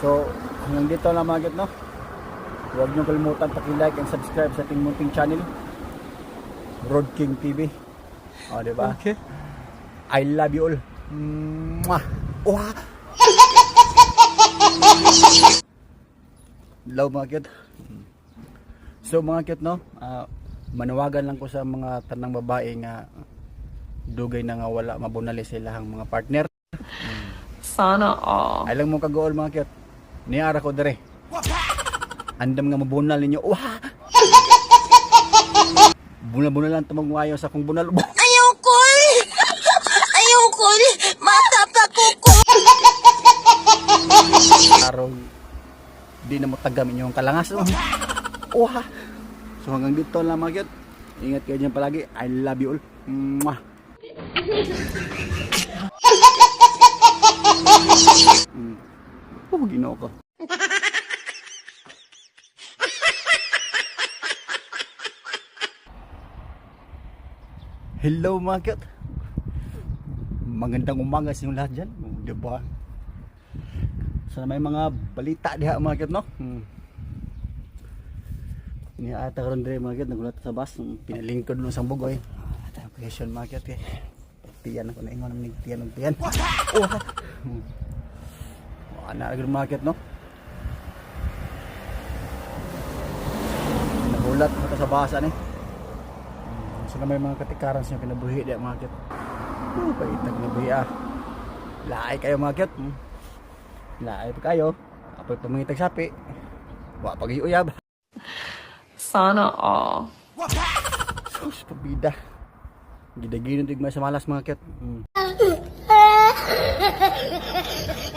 So, hanggang dito lang mga no? Huwag niyo kalimutan paki-like and subscribe sa ating munting channel. Road King TV. O, di ba? Okay. I love you all. Mwah! Wah! Love mga kit. So mga kit, no? Ah, manawagan lang ko sa mga tanang babae nga dugay na nga wala mabunali sa ilang mga partner. Sana all. Ay lang mo kagool mga kit. Niara ko dere. Andam nga mabunal ninyo. Wah! Bunal-bunal lang tumagwayo sa akong bunal. Ayaw ko eh. Ayaw ko eh. Matapa ko ko. araw di na mo tagam inyong kalangas oh. Wah. so hanggang dito lang mga kid ingat kayo dyan palagi I love you all Mwah. Oh ginoo ko Hello mga kid Magandang umaga sa inyong lahat dyan Oh, Diba? Sana may mga balita diha mga kid no. Hmm. Ni ata karon dire mga kid nagulat sa bus pinalingkod nung sang bugoy. Ah, tayo kid kay. Tiyan ako na ingon ng tiyan ng tiyan. Oh. Hmm. Mga kid no. Nagulat ako sa basa ni. Hmm. Sana may mga katikaran sa kinabuhi mga kid. Oh, paitag kinabuhi ah. Laay kayo kid. Hmm. Laay pa kayo. Apoy pamangitag sapi. Wa pag uyab. Sana all. Sus, pabida. Gidagino dig may sa malas mga ket.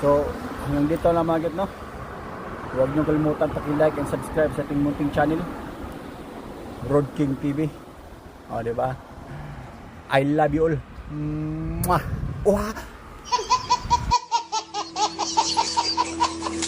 So, hanggang dito lang mga no? Huwag niyo kalimutan paki-like and subscribe sa ating munting channel. Road King TV. O, di ba? I love you all. Mwah! Wah!